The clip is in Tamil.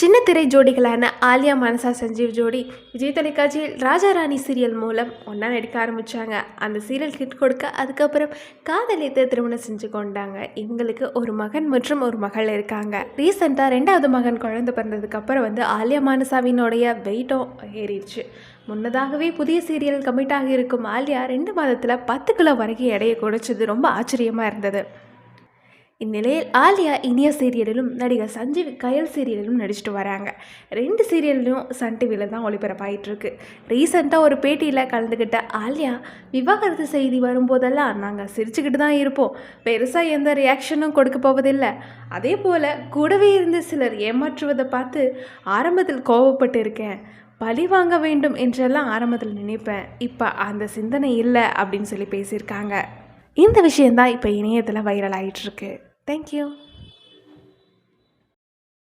சின்ன திரை ஜோடிகளான ஆலியா மனசா சஞ்சீவ் ஜோடி விஜய் தொலைக்காட்சியில் ராஜா ராணி சீரியல் மூலம் ஒன்றா நடிக்க ஆரம்பித்தாங்க அந்த சீரியல் ஹிட் கொடுக்க அதுக்கப்புறம் காதலித்து திருமணம் செஞ்சு கொண்டாங்க. இவங்களுக்கு ஒரு மகன் மற்றும் ஒரு மகள் இருக்காங்க. ரீசெண்டாக ரெண்டாவது மகன் குழந்தை பிறந்ததுக்கப்புறம் வந்து ஆலியா மானசாவினுடைய வெயிட்டும் ஏறிடுச்சு. முன்னதாகவே புதிய சீரியல் கமிட் ஆகியிருக்கும் ஆலியா ரெண்டு மாதத்தில் பத்து கிலோ வரைக்கும் எடையை குறைச்சது. ரொம்ப ஆச்சரியமாக இருந்தது. இந்நிலையில் ஆலியா இனிய சீரியலிலும் நடிகர் சஞ்சீவ் கயல் சீரியலிலும் நடிச்சிட்டு வராங்க. ரெண்டு சீரியல்லையும் சன் டிவியில் தான் ஒளிபரப்பாயிட்டிருக்கு. ரீசெண்டாக ஒரு பேட்டியில் கலந்துக்கிட்ட ஆலியா விவாகரத்து செய்தி வரும்போதெல்லாம் நாங்கள் சிரிச்சுக்கிட்டு தான் இருப்போம். பெருசாக எந்த ரியாக்ஷனும் கொடுக்க போவதில்லை. அதே போல் கூடவே இருந்து சிலர் ஏமாற்றுவதை பார்த்து ஆரம்பத்தில் கோவப்பட்டு இருக்கேன் பழி வாங்க வேண்டும் என்றெல்லாம் ஆரம்பத்தில் நினைப்பேன். இப்போ அந்த சிந்தனை இல்லை அப்படின்னு சொல்லி பேசியிருக்காங்க. இந்த விஷயந்தான் இப்போ இணையத்தில் வைரல் Thank you.